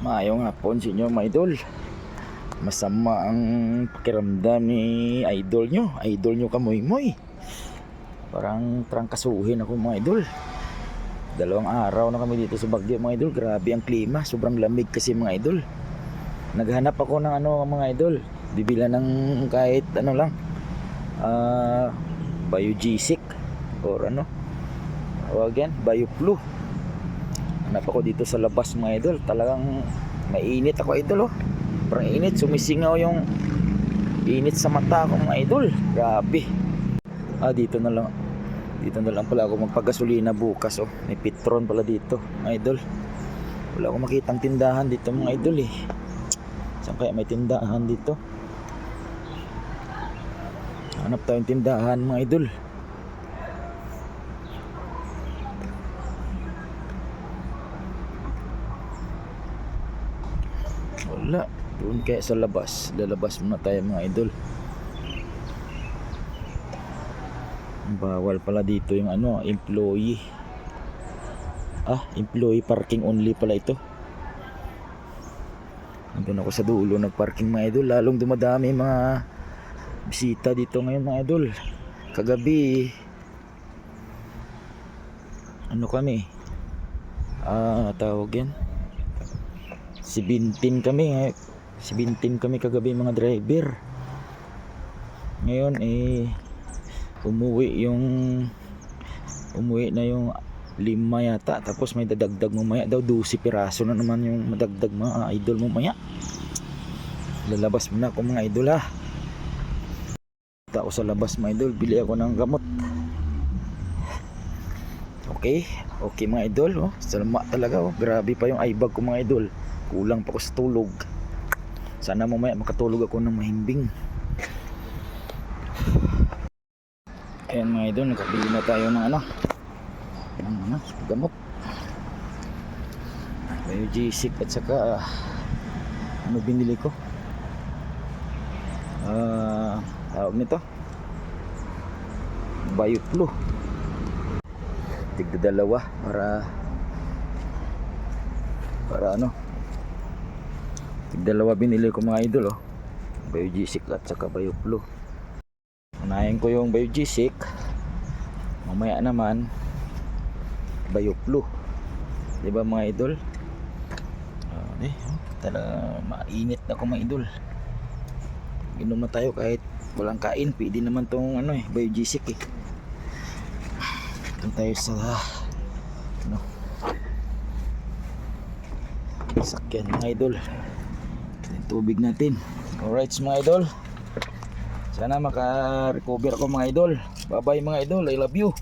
Maayong hapon sa inyo mga idol. Masama ang pakiramdam ni idol nyo. Idol nyo kamoy-moy. Parang trangkasuhin ako mga idol. Dalawang araw na kami dito sa Baguio mga idol. Grabe ang klima. Sobrang lamig kasi mga idol. Naghanap ako ng ano mga idol. Bibila ng kahit ano lang. Ah, biogesic or ano. Tawag yan, bioflu. Hanap ako dito sa labas mga idol. Talagang mainit ako idol oh. Parang init, sumisingaw yung init sa mata ko mga idol. Grabe. Ah, dito na lang. Dito na lang pala ako magpagasolina bukas oh. May Petron pala dito, mga idol. Wala akong makitang tindahan dito mga idol eh. Saan kaya may tindahan dito? Hanap tayong tindahan mga idol. Wala. Doon kaya sa labas. Lalabas muna tayo mga idol. Bawal pala dito yung ano, employee. Ah, employee parking only pala ito. Nandun ako sa dulo nagparking mga idol. Lalong dumadami mga bisita dito ngayon mga idol. Kagabi, ano kami? Ah, tawag yan. 17 kami eh. 17 kami kagabi mga driver. Ngayon eh umuwi yung umuwi na yung lima yata. Tapos may dadagdag mamaya daw 12 piraso na naman yung madagdag mga idol mamaya lalabas muna ako mga idol ha Punta ako sa labas mga idol. Bili ako ng gamot okay okay mga idol oh. salma talaga oh. grabe pa yung eyebag ko mga idol. Kulang pa ako sa tulog. Sana mamaya makatulog ako ng mahimbing. Ayan mga idol nakabili na tayo ng ano? Ng ano gamot. G-Sick at saka ah, ano binili ko? Ah tawag nito? Bioflu tigda dalawa para para ano Dalawa binili ko mga idol oh. Biogesic at saka Bioflu. Unahin ko yung Biogesic. Mamaya naman Bioflu. 'Di ba mga idol? Ah, eh, oh, talaga mainit na ko mga idol. Inom na tayo kahit walang kain, pwede naman tong ano eh, Biogesic eh. Doon tayo sa ano? Sakyan mga idol. Tubig natin. Alright mga idol. Sana maka-recover ako mga idol. Bye bye mga idol. I love you